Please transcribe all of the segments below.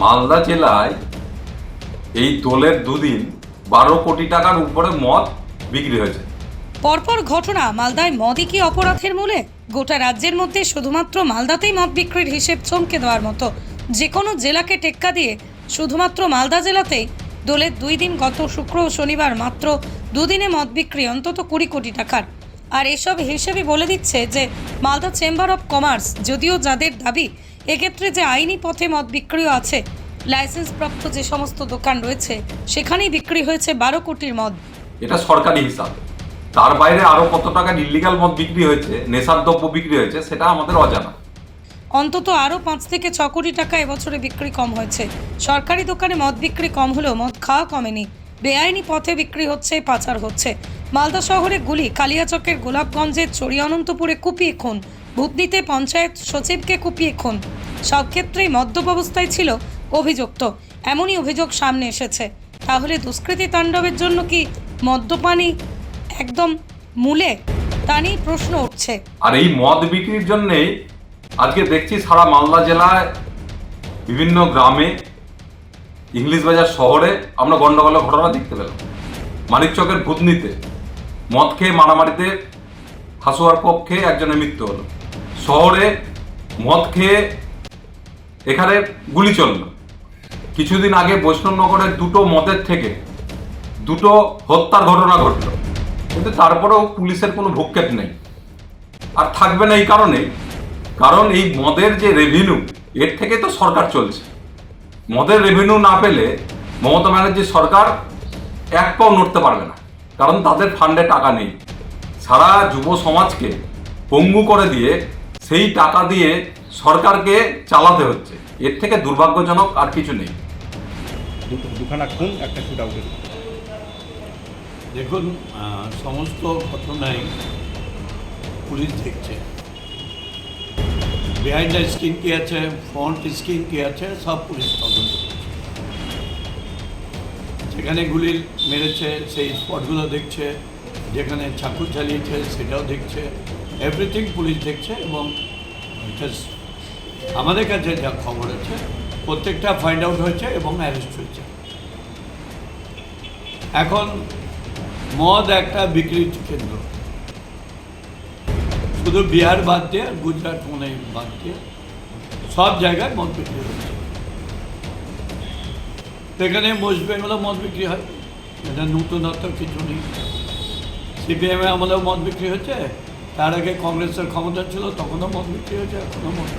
মালদা জেলায় এই দোলের দুদিন বারো কোটি টাকার উপরে মদ বিক্রি হয়েছে। পরপর ঘটনা, মালদায় মদই কি অপরাধের মূলে? গোটা রাজ্যের মধ্যে শুধুমাত্র মালদাতেই মদ বিক্রির হিসেব চমকে দেওয়ার মতো। যে কোনো জেলাকে টেক্কা দিয়ে শুধুমাত্র মালদা জেলাতেই দোলের দুই দিন গত শুক্র ও শনিবার মাত্র দুদিনে মদ বিক্রি অন্তত কুড়ি কোটি টাকার। আর এসব হিসেবে বলে দিচ্ছে যে, মালদা চেম্বার অফ কমার্স, যদিও যাদের দাবি এক্ষেত্রে যে আইনি পথে মদ বিক্রিও আছে লাইসেন্সপ্রাপ্ত যে সমস্ত দোকান রয়েছে সেখানেই বিক্রি হয়েছে বারো কোটির মদ। এটা সরকারি হিসাব। তার বাইরে আরও কত টাকার ইলিগাল মদ বিক্রি হয়েছে নেশার দ্রব্য বিক্রি হয়েছে সেটা আমাদের অজানা। অন্তত আরও পাঁচ থেকে ছ কোটি টাকা এবছরে বিক্রি কম হয়েছে। সরকারি দোকানে মদ বিক্রি কম হলেও মদ খাওয়া কমেনি। বেআইনি পথে বিক্রি হচ্ছে পাচার হচ্ছে। মালদা শহরে গুলি কালিয়াচকের গোলাপগঞ্জের চড়ি অনন্তপুরে কুপিয়ে খুন। ভূতনিতে পঞ্চায়েত সচিবকে কুপিয়ে খুন। সব ক্ষেত্রেই মদ্যপ অবস্থায় ছিল অভিযুক্ত। এমনই অভিযোগ সামনে এসেছে। তাহলে দুষ্কৃতী তাণ্ডবের জন্য কি মদ্যপানি একদম মূলে? তা নিয়ে প্রশ্ন উঠছে। আর এই মদ বিক্রির জন্যেই আজকে দেখছি সারা মালদা জেলায় বিভিন্ন গ্রামে, ইংলিশ বাজার শহরে আমরা গন্ডগোলের ঘটনা দেখতে পেলাম। মানিক চকের ভূতনিতে মদ খেয়ে মারামারিতে হাসুয়ার খেয়ে একজনের মৃত্যু হলো। শহরে মদ খেয়ে এখানে গুলি চলল। কিছুদিন আগে বৈষ্ণবনগরের দুটো মদের থেকে দুটো হত্যার ঘটনা ঘটলো। কিন্তু তারপরেও পুলিশের কোনো ভূক্ষেপ নেই। আর থাকবে না এই কারণে কারণ এই মদের যে রেভিনিউ এর থেকে তো সরকার চলছে। মদের রেভিনিউ না পেলে মমতা ব্যানার্জি সরকার এক পাও নড়তে পারবে না। কারণ তাদের ফান্ডে টাকা নেই। সারা যুব সমাজকে পঙ্গু করে দিয়ে সেই টাকা দিয়ে সরকারকে চালাতে হচ্ছে। এর থেকে দুর্ভাগ্যজনক আর কিছু নেই। দুখানা খুন একটা শুট আউটের দেখুন আহ, সমস্ত ঘটনাই পুলিশ দেখছে। বিহাইন্ড দ্য স্ক্রিন কি আছে ফ্রন্ট স্ক্রিন কি আছে সব পুলিশ তদন্ত যেখানে গুলি মেরেছে সেই স্পটগুলো দেখছে যেখানে চাকু চালিয়েছে সেটাও দেখছে। এভরিথিং পুলিশ দেখছে এবং আমাদের কাছে যা খবর আছে, প্রত্যেকটা ফাইন্ড আউট হয়েছে এবং অ্যারেস্ট হয়েছে। এখন মদ একটা বিক্রির কেন্দ্র। শুধু বিহার বাদ দিয়ে, গুজরাট মনে বাদ দিয়ে, সব জায়গায় মদ বিক্রি হচ্ছে। সেখানে ওয়েস্ট বেঙ্গলেও মদ বিক্রি হয়। এটা নতুনত্ব কিছু নেই। সিপিএমে আমলেও মদ বিক্রি হচ্ছে। তার আগে কংগ্রেসের ক্ষমতা ছিল, তখনও মদ বিক্রি হয়েছে, এখনও মদ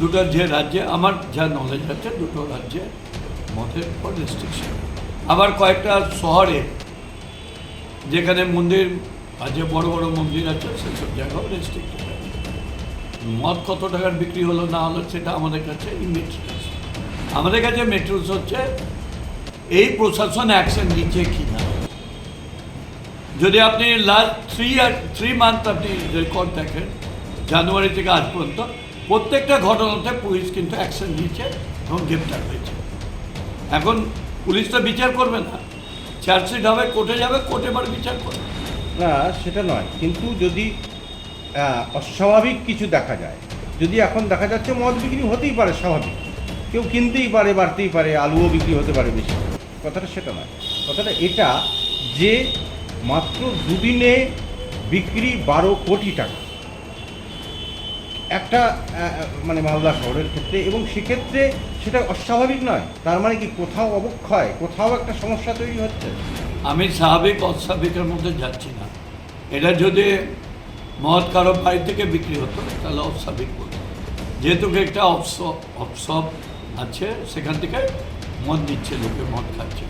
দুটো যে রাজ্যে, আমার যা নলেজ আছে, দুটো রাজ্যে মতের উপর রেস্ট্রিকশন আবার কয়েকটা শহরে, যেখানে মন্দির আছে, বড় বড় মন্দির আছে, সেসব জায়গাও রেস্ট্রিক্টেড মদ কত টাকার বিক্রি হলো, না হলো, সেটা আমাদের কাছে মেটেরিয়ালস আমাদের কাছে মেটেরিয়ালস হচ্ছে, এই প্রশাসন অ্যাকশন নিচ্ছে কি যদি আপনি last three year three month আপনি রেকর্ড দেখেন জানুয়ারি থেকে আজ পর্যন্ত, প্রত্যেকটা ঘটনাতে পুলিশ কিন্তু অ্যাকশন নিচ্ছে এবং গ্রেপ্তার হয়েছে। এখন পুলিশ তো বিচার করবে না। চার্জশিট হবে, কোর্টে যাবে, কোর্টে এবার বিচার করবে। না, সেটা নয়। কিন্তু যদি অস্বাভাবিক কিছু দেখা যায়, যদি এখন দেখা যাচ্ছে মদ বিক্রি হতেই পারে, স্বাভাবিক। কেউ কিনতেই পারে, বাড়তেই পারে, আলুও বিক্রি হতে পারে বেশি। কথাটা সেটা নয়। কথাটা এটা যে মাত্র দুদিনে বিক্রি বারো কোটি টাকা। একটা মানে মালদা শহরের ক্ষেত্রে এবং সেক্ষেত্রে সেটা অস্বাভাবিক নয়। তার মানে কি কোথাও অবক্ষয়, কোথাও একটা সমস্যা তৈরি হচ্ছে? আমি স্বাভাবিক, অস্বাভাবিকের মধ্যে যাচ্ছি না। এটা যদি মদ কারও বাড়ি থেকে বিক্রি হতো, তাহলে অস্বাভাবিক বলতো। যেহেতু একটা অপস অপসপ আছে, সেখান থেকে মদ নিচ্ছে লোকে, মদ খাচ্ছে।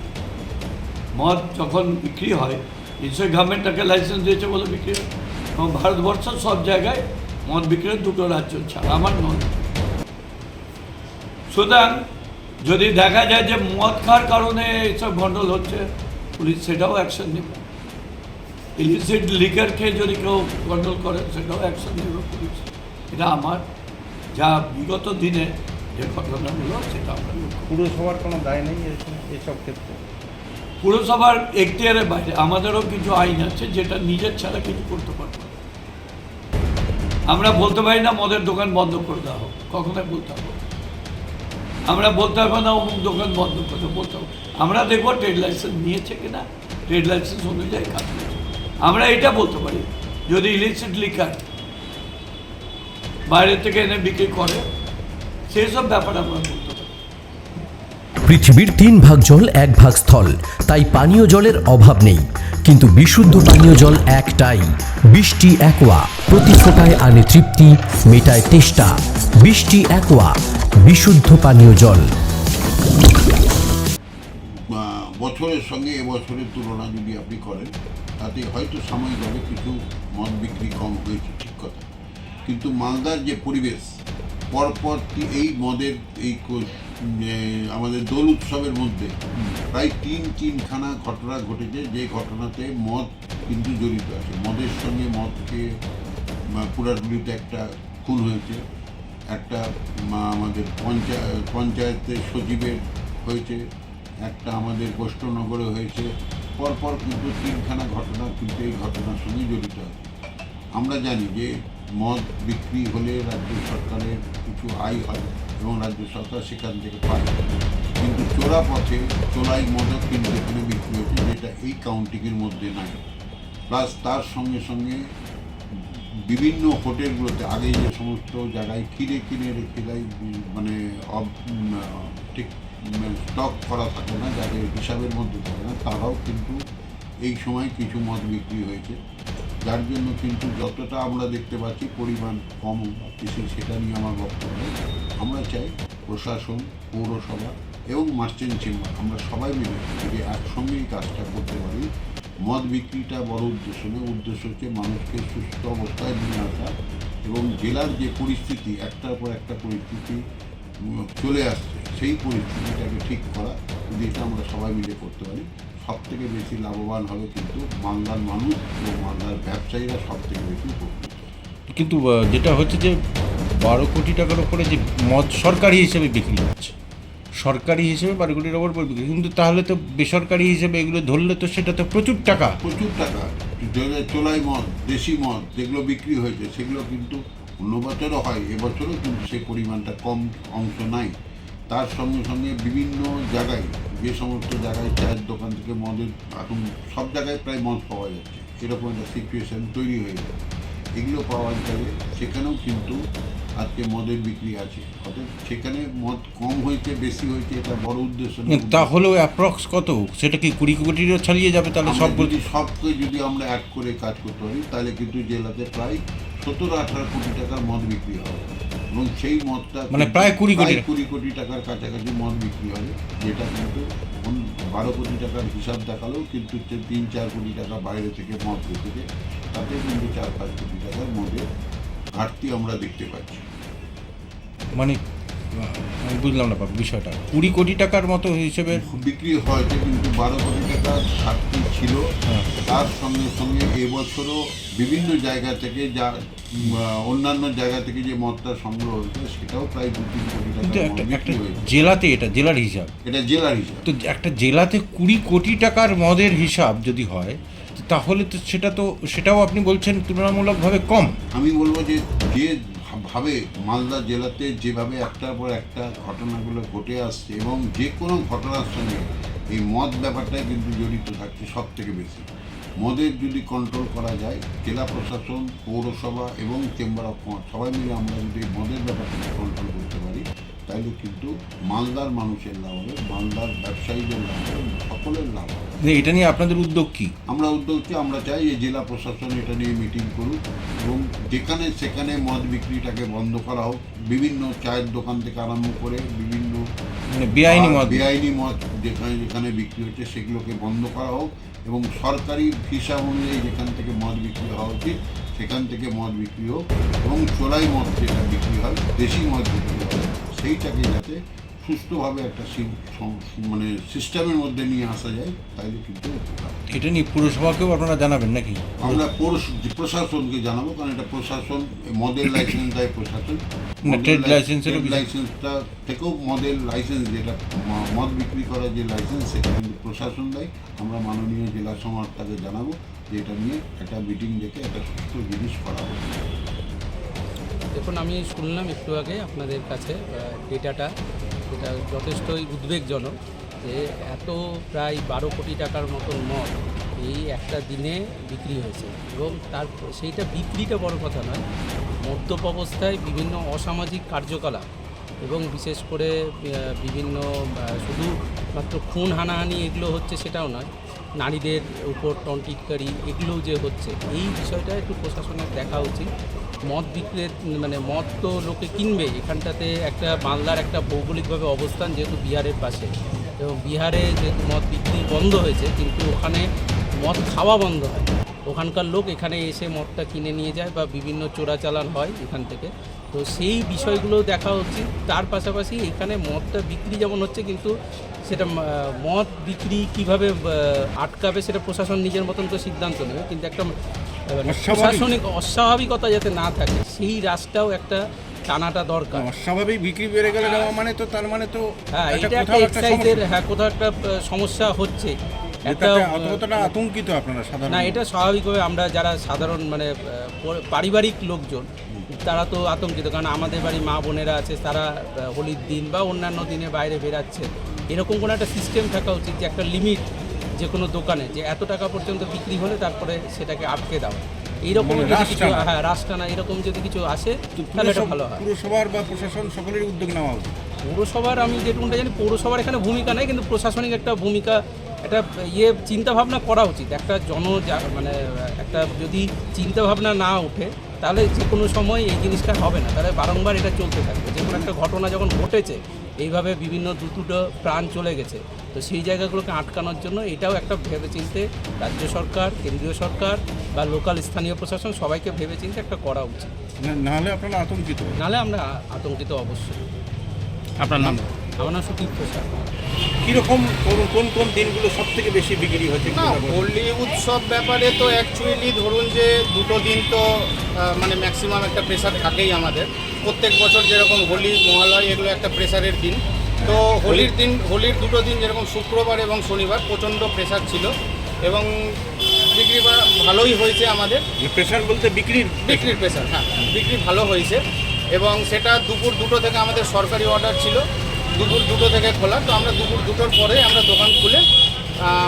মদ যখন বিক্রি হয় নিশ্চয়ই গভর্নমেন্ট তাকে লাইসেন্স দিয়েছে বলে বিক্রি হয়। এবং ভারতবর্ষের সব জায়গায় মদ বিক্রির দুটো রাজ্য, ছাড়া আমার নয়। সুতরাং যদি দেখা যায় যে মদ খাওয়ার কারণে এইসব গন্ডল হচ্ছে, পুলিশ সেটাও অ্যাকশন নেবে। ইলিসিট লিকার খেয়ে যদি কেউ গন্ডল করে, সেটাও অ্যাকশন নেবে পুলিশ। এটা আমার যা বিগত দিনে যে ঘটনাগুলো, সেটা আমরা। পুরসভার কোনো দায় নেই এসব ক্ষেত্রে? পুরসভার এখতিয়ারের বাইরে আমাদেরও কিছু আইন আছে যেটা নিজের ছাড়া কিছু করতে পারব। আমরা বলতে পারি না মদের দোকান বন্ধ করে দেওয়া হোক, কখনোই বলতে হবে আমরা বলতে পারব না অমুক দোকান বন্ধ করে বলতে হবে আমরা দেখব ট্রেড লাইসেন্স নিয়েছে কিনা, ট্রেড লাইসেন্স অনুযায়ী কাজ আমরা এটা বলতে পারি, যদি ইলিসিট লিকার বাইরে থেকে এনে বিক্রি করে, সেই সব ব্যাপার আমরা বলতে পৃথিবীর তিন ভাগ জল এক ভাগ স্থল। তাই পানীয় জলের অভাব নেই। কিন্তু বিশুদ্ধ পানীয় জল একটাই। বৃষ্টি একোয়া। প্রতি ফোটায় আনে তৃপ্তি, মেটায় তেষ্টা। বৃষ্টি একোয়া। বিশুদ্ধ পানীয় জল। বছরের সঙ্গে এবছরের তুলনা যদি আপনি করেন, তাতে হয়তো সাময়িকভাবে কিছু মদ বিক্রি কম হয়েছে, ঠিক কথা। কিন্তু মালদার যে পরিবেশ, পরপর এই মদের এই আমাদের দোল উৎসবের মধ্যে প্রায় তিন তিনখানা ঘটনা ঘটেছে। যে ঘটনাতে মদ কিন্তু জড়িত আছে। মদের সঙ্গে মদকে পুরাটুলিতে একটা খুন হয়েছে। একটা আমাদের পঞ্চায়েত পঞ্চায়েতের সচিবের হয়েছে। একটা আমাদের বৈষ্ণনগরে হয়েছে। পরপর কিন্তু তিনখানা ঘটনা কিন্তু এই ঘটনার সঙ্গে জড়িত আছে। আমরা জানি যে মদ বিক্রি হলে রাজ্য সরকারের কিছু আয় হয়। এবং রাজ্য সরকার সেখান থেকে পায়। কিন্তু চোরা পথে চোলাই মদও কিন্তু এখানে বিক্রি হচ্ছে, যেটা এই কাউন্টিংয়ের মধ্যে নাই। প্লাস তার সঙ্গে সঙ্গে বিভিন্ন হোটেলগুলোতে আগে যে সমস্ত জায়গায় কিনে কিনে রেখে দেয় মানে ঠিক স্টক করা থাকে না, যাদের হিসাবের মধ্যে থাকে না, তারাও কিন্তু এই সময় কিছু মদ বিক্রি হয়েছে। যার জন্য কিন্তু যতটা আমরা দেখতে পাচ্ছি পরিমাণ কম কিছু সেটা নিয়ে আমার বক্তব্য। আমরা চাই প্রশাসন, পৌরসভা এবং মার্চেন্ট চেম্বার আমরা সবাই মিলে যদি একসঙ্গে এই কাজটা করতে পারি, মদ বিক্রিটা বড় উদ্দেশ্য নয়, উদ্দেশ্য হচ্ছে মানুষকে সুস্থ অবস্থায় নিয়ে আসা এবং জেলার যে পরিস্থিতি, একটার পর একটা পরিস্থিতি চলে আসছে, সেই পরিস্থিতিটাকে ঠিক করা, যদি এটা আমরা সবাই মিলে করতে পারি। সব থেকে বেশি লাভবান হবে কিন্তু মালদার মানুষ এবং মালদার ব্যবসায়ীরা সব থেকে বেশি উপকৃত। কিন্তু যেটা হচ্ছে যে বারো কোটি টাকার উপরে যে মদ সরকারি হিসেবে বিক্রি হচ্ছে সরকারি হিসেবে বারো কোটির ওপর বিক্রি কিন্তু তাহলে তো বেসরকারি হিসেবে এগুলো ধরলে তো সেটা তো প্রচুর টাকা। প্রচুর টাকা। চোলাই মদ দেশি মদ যেগুলো বিক্রি হয়েছে সেগুলো কিন্তু অন্য বছরও হয় এবছরও কিন্তু সে পরিমাণটা কম অংশ নাই। তার সঙ্গে সঙ্গে বিভিন্ন জায়গায় যে সমস্ত জায়গায় চায়ের দোকান থেকে মদের এখন সব জায়গায় প্রায় মদ পাওয়া যাচ্ছে। এরকম একটা সিচুয়েশন তৈরি হয়ে যাচ্ছে এগুলো পাওয়া যাবে সেখানেও কিন্তু আজকে মদের বিক্রি আছে। অর্থাৎ সেখানে মদ কম হয়েছে বেশি হয়েছে এটা বড় উদ্দেশ্য। তাহলেও অ্যাপ্রক্স কত? সেটা কি কুড়ি কোটিরও ছাড়িয়ে যাবে তাহলে সব যদি সবকে যদি আমরা অ্যাড করে কাজ করতে পারি তাহলে কিন্তু জেলাতে প্রায় সতেরো আঠারো কোটি টাকার মদ বিক্রি হবে। এবং সেই মদটা মানে প্রায় কুড়ি কোটি। কুড়ি কোটি টাকার কাছাকাছি মদ বিক্রি হবে যেটা কিন্তু এখন বারো কোটি টাকার হিসাব দেখালেও কিন্তু তিন চার কোটি টাকা বাইরে থেকে মদ ঢুকেছে তাতে কিন্তু চার পাঁচ কোটি টাকার মদের ঘাটতি আমরা দেখতে পাচ্ছি। মানে আমি বুঝলাম না বাবু বিষয়টা। কুড়ি কোটি টাকার মতো হিসেবে বিক্রি হয়েছে কিন্তু বারো কোটি টাকা ঘাটতি ছিল। হ্যাঁ। তার সঙ্গে সঙ্গে এবছরও বিভিন্ন জায়গা থেকে যা অন্যান্য জায়গা থেকে যে মদটা সংগ্রহ হয়েছে সেটাও প্রায় দু তিন কোটি টাকা জেলাতে এটা জেলার হিসাব। এটা জেলার হিসাব। তো একটা জেলাতে কুড়ি কোটি টাকার মদের হিসাব যদি হয় তাহলে তো সেটা তো সেটাও আপনি বলছেন তুলনামূলকভাবে কম। আমি বলব যে যে ভাবে মালদা জেলাতে যেভাবে একটার পর একটা ঘটনাগুলো ঘটে আসছে এবং যে কোনো ঘটনার সঙ্গে এই মদ ব্যাপারটাই কিন্তু জড়িত থাকছে সব থেকে বেশি। মদের যদি কন্ট্রোল করা যায়, জেলা প্রশাসন, পৌরসভা এবং চেম্বার অফ কমার্স সবাই মিলে আমরা যদি মদের ব্যাপারটাকে কন্ট্রোল করতে পারি তাহলে কিন্তু মালদার মানুষের লাভ হবে মালদার ব্যবসায়ীদের লাভ হবে সকলের লাভ হবে। এটা নিয়ে আপনাদের উদ্যোগ কি? আমরা উদ্যোগ কি আমরা চাই যে জেলা প্রশাসন এটা নিয়ে মিটিং করুক এবং যেখানে সেখানে মদ বিক্রিটাকে বন্ধ করা হোক বিভিন্ন চায়ের দোকান থেকে আরম্ভ করে বিভিন্ন মানে বেআইনি মদ। বেআইনি মদ যেখানে যেখানে বিক্রি হচ্ছে সেগুলোকে বন্ধ করা হোক এবং সরকারি হিসাব অনুযায়ী যেখান থেকে মদ বিক্রি হওয়া উচিত সেখান থেকে মদ বিক্রি হোক এবং চোলাই মদ যেটা বিক্রি হয় দেশি মদ বিক্রি হয় সেইটাকে যাতে সুস্থভাবে একটা মানে সিস্টেমের মধ্যে নিয়ে আসা যায় তাইলে কিন্তু এটা নিয়ে পুরসভাকেও আপনারা জানাবেন নাকি? আমরা প্রশাসনকে জানাব কারণ এটা প্রশাসন মদের লাইসেন্স দেয় প্রশাসন। না, trade ট্রেড বিষয়। লাইসেন্সটা থেকেও মদের লাইসেন্স যেটা মদ বিক্রি করার যে লাইসেন্স সেটা কিন্তু প্রশাসন দেয়। আমরা মাননীয় জেলা সমাজটাকে জানাব যে এটা নিয়ে একটা মিটিং ডেকে একটা সুস্থ জিনিস করা হবে দেখুন, আমি শুনলাম একটু আগে আপনাদের কাছে ডেটাটা এটা যথেষ্টই উদ্বেগজনক যে এত প্রায় বারো কোটি টাকার মতন মদ এই একটা দিনে বিক্রি হয়েছে। এবং তার সেইটা বিক্রিটা বড় কথা নয়, মদ্যপ অবস্থায় বিভিন্ন অসামাজিক কার্যকলাপ এবং বিশেষ করে বিভিন্ন শুধু মাত্র খুন, হানাহানি এগুলো হচ্ছে সেটাও নয়, নারীদের উপর টন্টিটকারি এগুলোও যে হচ্ছে, এই বিষয়টা একটু প্রশাসনের দেখা উচিত। মদ বিক্রির মানে মদ তো লোকে কিনবে। এখানটাতে একটা মালদার একটা ভৌগোলিকভাবে অবস্থান যেহেতু বিহারের পাশে। এবং বিহারে যেহেতু মদ বিক্রি বন্ধ হয়েছে, কিন্তু ওখানে মদ খাওয়া বন্ধ হয়। ওখানকার লোক এখানে এসে মদটা কিনে নিয়ে যায় বা বিভিন্ন চোরাচালান হয় এখান থেকে। তো সেই বিষয়গুলো দেখা উচিত তার পাশাপাশি এখানে মদটা বিক্রি যেমন হচ্ছে, কিন্তু সেটা মদ বিক্রি কীভাবে আটকাবে সেটা প্রশাসন নিজের মতন তো সিদ্ধান্ত নেবে। কিন্তু একটা। প্রশাসনিক অস্বাভাবিকতা যাতে না থাকে সেই রাস্তাও একটা টানাটা দরকার। অস্বাভাবিক বিক্রি বেড়ে গেলে দেওয়া মানে তো তার মানে তো হ্যাঁ এটা একটা এক্সাইজের। হ্যাঁ কোথাও একটা সমস্যা হচ্ছে। একটা অতটা আতঙ্কিত আপনারা সাধারণ না এটা স্বাভাবিকভাবে আমরা যারা সাধারণ মানে পারিবারিক লোকজন তারা তো আতঙ্কিত কারণ আমাদের বাড়ি মা বোনেরা আছে তারা হোলির দিন বা অন্যান্য দিনে বাইরে বেরাচ্ছে এরকম কোনো একটা সিস্টেম থাকা উচিত যে একটা লিমিট যে কোনো দোকানে যে এত টাকা পর্যন্ত বিক্রি হলে তারপরে সেটাকে আটকে দাও এইরকম মানে যদি কিছু হ্যাঁ রাস্তানা এরকম যদি কিছু আসে তাহলে এটা ভালো হয়। পুরসভার বা প্রশাসন সকলের উদ্যোগ নেওয়া উচিত। পৌরসভার আমি যেটুকুটা জানি পৌরসভার এখানে ভূমিকা নেই কিন্তু প্রশাসনিক একটা ভূমিকা একটা ইয়ে চিন্তাভাবনা করা উচিত। একটা জন মানে একটা যদি চিন্তাভাবনা না ওঠে তাহলে যে কোনো সময় এই জিনিসটা হবে না। তাহলে বারংবার এটা চলতে থাকবে। যে কোনো একটা ঘটনা যখন ঘটেছে এইভাবে বিভিন্ন দু দুটো প্রাণ চলে গেছে। তো সেই জায়গাগুলোকে আটকানোর জন্য এটাও একটা ভেবেচিন্তে রাজ্য সরকার কেন্দ্রীয় সরকার বা লোকাল স্থানীয় প্রশাসন সবাইকে ভেবেচিন্তে একটা করা উচিত। নাহলে আপনারা আতঙ্কিত নাহলে আমরা আতঙ্কিত অবশ্যই। আপনার নাম? আমার নাম সুদীপ প্রসাদ। কীরকম কোন কোন কোন দিনগুলো সব থেকে বেশি বিক্রি হচ্ছে? না হোলি উৎসব ব্যাপারে তো অ্যাকচুয়ালি ধরুন যে দুটো দিন তো মানে ম্যাক্সিমাম একটা প্রেশার থাকেই আমাদের। প্রত্যেক বছর যেরকম হোলি মহালয় এগুলো একটা প্রেশারের দিন। তো হোলির দিন হোলির দুটো দিন যেরকম শুক্রবার এবং শনিবার প্রচণ্ড প্রেশার ছিল এবং বিক্রি বা- ভালোই হয়েছে আমাদের। প্রেশার বলতে বিক্রির বিক্রির প্রেশার হ্যাঁ বিক্রি ভালো হয়েছে এবং সেটা দুপুর দুটো থেকে আমাদের সরকারি অর্ডার ছিল দুপুর দুটো থেকে খোলা। তো আমরা দুপুর দুটোর পরে আমরা দোকান খুলে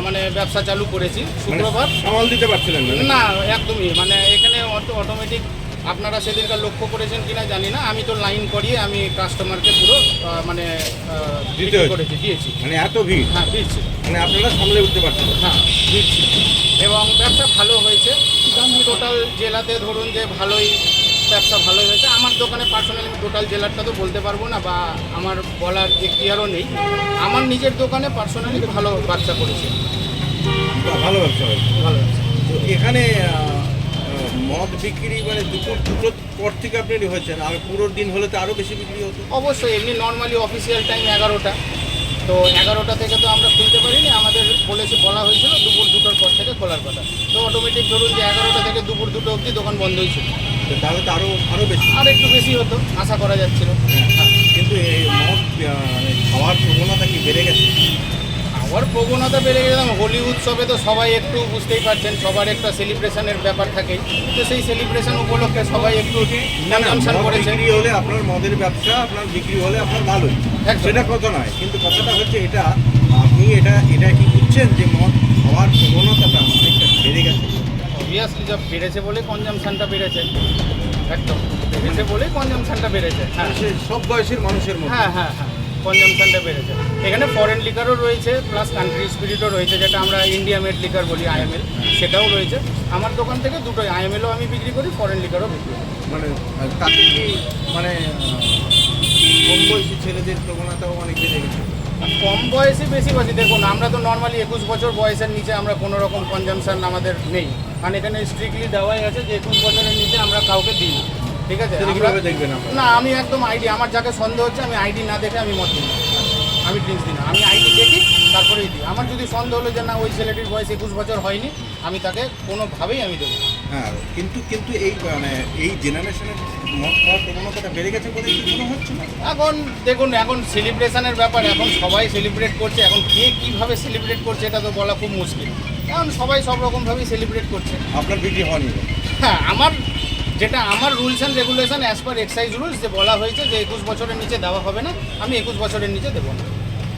মানে ব্যবসা চালু করেছি শুক্রবার। মানে সামাল দিতে পারছিলেন না একদমই মানে এখানে অটো অটোমেটিক আপনারা সেদিনকার লক্ষ্য করেছেন কিনা জানি না। আমি তো লাইন করিয়ে আমি কাস্টমারকে পুরো মানে দিতে করেছি দিয়েছি। মানে এত ভিড়? হ্যাঁ দিয়েছি মানে আপনারা সামলে উঠতে পারছেন। হ্যাঁ দিচ্ছি এবং ব্যবসা ভালো হয়েছে। টোটাল জেলাতে ধরুন যে ভালোই ব্যবসা ভালো হয়েছে। আমার দোকানে পার্সোনালি টোটাল জেলারটা তো বলতে পারব না বা আমার বলার এখতিয়ারও নেই। আমার নিজের দোকানে পার্সোনালি ভালো ব্যবসা করেছে। ভালো ব্যবসা হয়েছে। ভালো ব্যবসা। এখানে মদ বিক্রি মানে দুপুর দুটোর পর থেকে আপনি হয়েছেন আর পুরো দিন হলে তো আরও বেশি বিক্রি হতো। অবশ্যই এমনি নর্মালি অফিসিয়াল টাইম এগারোটা। তো এগারোটা থেকে তো আমরা খুলতে পারিনি আমাদের বলেছে বলা হয়েছিল দুপুর দুটোর পর থেকে খোলার কথা। তো অটোমেটিক ধরুন যে এগারোটা থেকে দুপুর দুটো অবধি দোকান বন্ধই ছিল তো তাহলে তো আরও আরও বেশি। আর একটু বেশি হতো আশা করা যাচ্ছিল। হ্যাঁ কিন্তু এই মদ মানে খাওয়ার প্রবণতা কি বেড়ে গেছে? আবার প্রবণতা বেড়ে গেলাম হোলি উৎসবে তো সবাই একটু বুঝতেই পারছেন সবার একটা সেলিব্রেশনের ব্যাপার থাকে। তো সেই সেলিব্রেশন উপলক্ষে সবাই একটু করেছে। বিক্রি হলে আপনার মদের ব্যবসা আপনার বিক্রি হলে আপনার ভালোই। সেটা কথা নয় কিন্তু কথাটা হচ্ছে এটা আপনি এটা এটা কি বুঝছেন যে মদ খাওয়ার প্রবণতাটা অনেকটা বেড়ে গেছে? অবভিয়াসলি যা বেড়েছে বলে কনজামশনটা বেড়েছে। একদম বেড়েছে বলেই কনজামশনটা বেড়েছে। হ্যাঁ। সব বয়সের মানুষের মধ্যে। হ্যাঁ হ্যাঁ হ্যাঁ কনজামশনটা বেড়েছে। এখানে ফরেন লিকারও রয়েছে প্লাস কান্ট্রি স্পিরিটও রয়েছে যেটা আমরা ইন্ডিয়া মেড লিকার বলি আইএমএল সেটাও রয়েছে। আমার দোকান থেকে দুটোই আইএমএলও আমি বিক্রি করি ফরেন লিকারও বিক্রি করি। মানে তাতে কি মানে কম বয়সী ছেলেদের প্রবণতাও অনেক বেড়ে গেছে কম বয়সে বেশি বয়সে দেখুন আমরা তো নর্মালি একুশ বছর বয়সের নিচে আমরা কোনো রকম কনজামশন আমাদের নেই। কারণ এখানে স্ট্রিক্টলি দেওয়াই আছে যে একুশ বছরের নিচে আমরা কাউকে দিই ঠিক আছে? না আমি একদম আইডি আমার যাকে সন্দেহ হচ্ছে আমি আইডি না দেখে আমি মত দিই। আমি ড্রিঙ্কস দিই না। আমি আইডি দেখি তারপরেই দিই। আমার যদি সন্দেহ হলো যে না ওই ছেলেটির বয়স একুশ বছর হয়নি আমি তাকে কোনোভাবেই আমি দেবো না। হ্যাঁ কিন্তু কিন্তু এই মানে এই জেনারেশনের মদ খাওয়ার প্রবণতাটা বেড়ে গেছে বলে কি মনে হচ্ছে? না এখন দেখুন এখন সেলিব্রেশনের ব্যাপার এখন সবাই সেলিব্রেট করছে এখন কে কীভাবে সেলিব্রেট করছে এটা তো বলা খুব মুশকিল। এখন সবাই সব রকমভাবেই সেলিব্রেট করছে। আপনার বিক্রি হয়নি হ্যাঁ আমার যেটা আমার rules and regulation as per excise rules যে বলা হয়েছে যে একুশ বছরের নিচে দেওয়া হবে না আমি একুশ বছরের নিচে দেবো না।